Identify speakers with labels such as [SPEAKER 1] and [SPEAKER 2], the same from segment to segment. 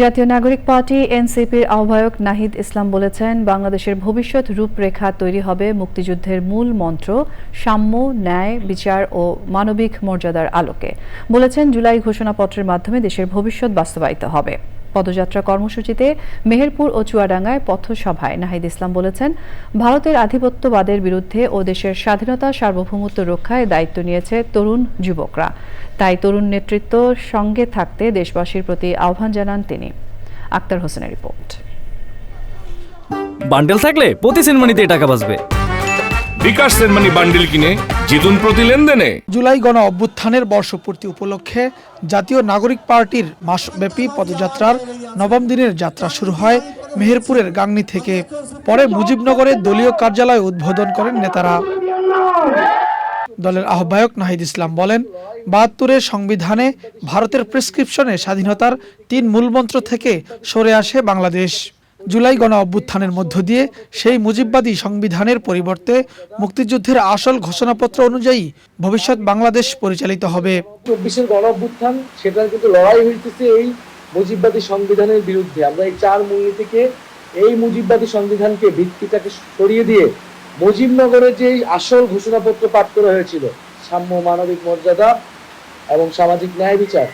[SPEAKER 1] জাতীয় নাগরিক পার্টি এনসিপির আহ্বায়ক নাহিদ ইসলাম বলেছেন, বাংলাদেশের ভবিষ্যৎ রূপরেখা তৈরি হবে মুক্তিযুদ্ধের মূল মন্ত্র, সাম্য, ন্যায়, বিচার ও মানবিক মর্যাদার আলোকে। বলেছেন, জুলাই ঘোষণাপত্রের মাধ্যমে দেশের ভবিষ্যৎ বাস্তবায়িত হবে। পদযাত্রা কর্মসূচিতে মেহেরপুর ও চুয়াডাঙ্গায় পথসভায় নাহিদ ইসলাম বলেছেন, ভারতের আধিপত্যবাদের বিরুদ্ধে ও দেশের স্বাধীনতা, সার্বভৌমত্ব রক্ষায় দায়িত্ব নিয়েছে তরুণ যুবকরা। তাই তরুণ নেতৃত্ব সঙ্গে থাকতে দেশবাসীর প্রতি আহ্বান জানান তিনি। আক্তার হোসেনের রিপোর্ট।
[SPEAKER 2] বান্ডেল থাকলে প্রতি সেনমানিতে টাকা বাঁচবে।
[SPEAKER 3] বিকাশ সেনমানি বান্ডিল কিনে জিতুন প্রতি লেনদেনে।
[SPEAKER 4] জুলাই গণ অভ্যুত্থানের বর্ষপূর্তি উপলক্ষে জাতীয় নাগরিক পার্টির মাসব্যাপী পদযাত্রার নবম দিনের যাত্রা শুরু হয় মেহেরপুরের গাংনী থেকে। পরে মুজিবনগরে দলীয় কার্যালয় উদ্বোধন করেন নেতারা। দলের আহ্বায়ক নাহিদ ইসলাম বলেন, বাহাত্তরের সংবিধানে ভারতের প্রেসক্রিপশনে স্বাধীনতার তিন মূলমন্ত্র থেকে সরে আসে বাংলাদেশ। জুলাই গণ অভ্যুত্থানের মধ্য দিয়ে সেই মুজিববাদী সংবিধানের পরিবর্তে মুক্তিযুদ্ধের আসল ঘোষণাপত্র অনুযায়ী ভবিষ্যৎ বাংলাদেশ পরিচালিত হবে।
[SPEAKER 5] চব্বিশের গণ অভ্যুত্থান, সেটার কিন্তু লড়াই হইতেছে এই মুজিববাদী সংবিধানের বিরুদ্ধে। আমরা এই চার মূলনীতিকে, এই মুজিববাদী সংবিধানকে ভিত্তিটাকে সরিয়ে দিয়ে মুজিবনগরে যে আসল ঘোষণাপত্র পাঠ করা হয়েছিল, সাম্য মানবিক মর্যাদা এবং সামাজিক ন্যায় বিচার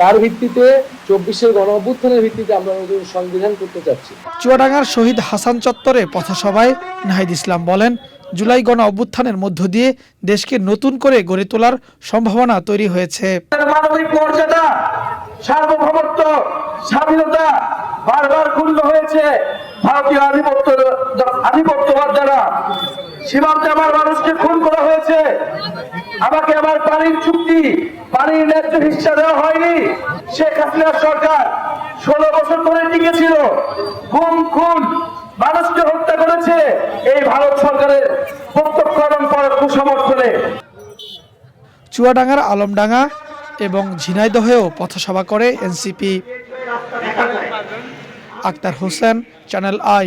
[SPEAKER 5] তার ভিত্তিতে চব্বিশের গণ অভ্যুত্থানের ভিত্তিতে আমরা নতুন সংবিধান করতে চাচ্ছি।
[SPEAKER 4] চুয়াডাঙ্গার শহীদ হাসান চত্বরে পথসভায় নাহিদ ইসলাম বলেন জুলাই গণ অভ্যুত্থানের মধ্য দিয়ে দেশকে নতুন করে গড়ে তোলার সম্ভাবনা তৈরি হয়েছে।
[SPEAKER 6] মানবিক মর্যাদা সার্বভৌমত্ব স্বাধীনতা বারবার ক্ষুণ্ণ হয়েছে। ভারতীয় আধিপত্য আধিপত্যবাদ দ্বারা সীমান্তে আমার মানুষকে খুন করা হয়েছে। আমাকে আমার পানির চুক্তি পানির ন্যায্য হিসা দেওয়া হয়নি শেখ হাসিনার সরকার। ষোলো বছর ধরে টিকেছিল গুম, খুন, মানুষকে হত্যা করেছে এই ভারত সরকারের প্রত্যক্ষ এবং পরোক্ষ সমর্থনে।
[SPEAKER 4] চুয়াডাঙ্গার আলমডাঙ্গা এবং ঝিনাইদহেও পথসভা করে NCP. Akhtar Hossain, channel I.